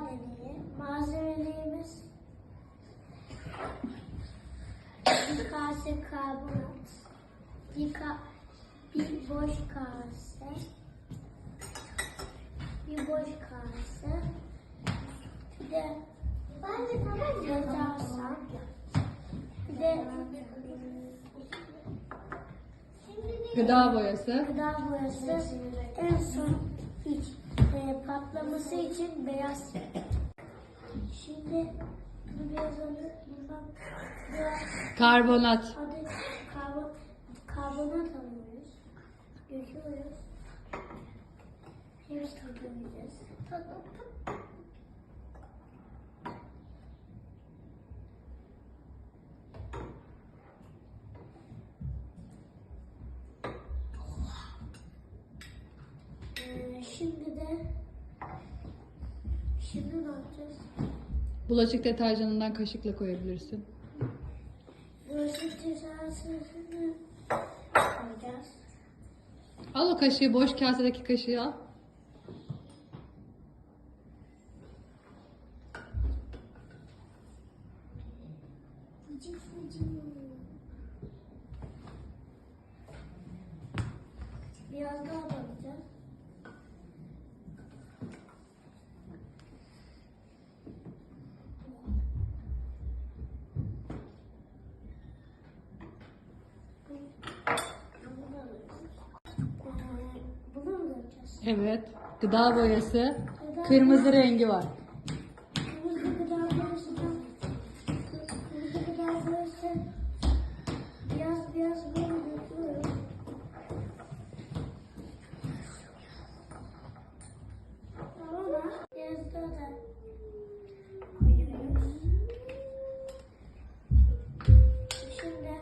deneyi. Malzemelerimiz. Bir kase karbonat, bir, ka bir boş kase, bir boş kase, bir de deterjan, bir de Gıda boyası. gıda boyası, en son hiç patlaması için beyaz. Şimdi bunu biraz alıp buradan biraz Karbonat. adı karbon, karbonat alıyoruz. Döküyoruz. Hepsi tadıyoruz. Ee, şimdi de şimdi ne yapacağız? Bulaşık deterjanından kaşıkla koyabilirsin. Bulaşık cezasını koyacağız. Al o kaşığı, boş kasedeki kaşığı al. Biraz daha Evet. Gıda boyası. Kırmızı rengi var. Kırmızı gıda boyası kırmızı gıda boyası biraz biraz. Şimdi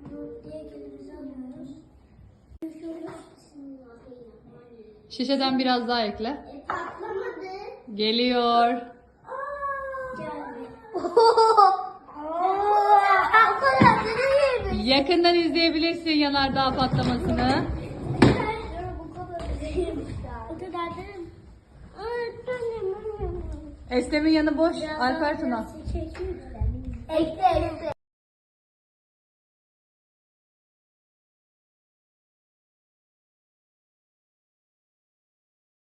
bunu diğer elimize alıyoruz. Döküyoruz. Şişeden biraz daha ekle. E, patlamadı. Geliyor. Yakından izleyebilirsin yanardağ patlamasını. Eslem'in yanı boş. Alper Tuna. Ekle ekle.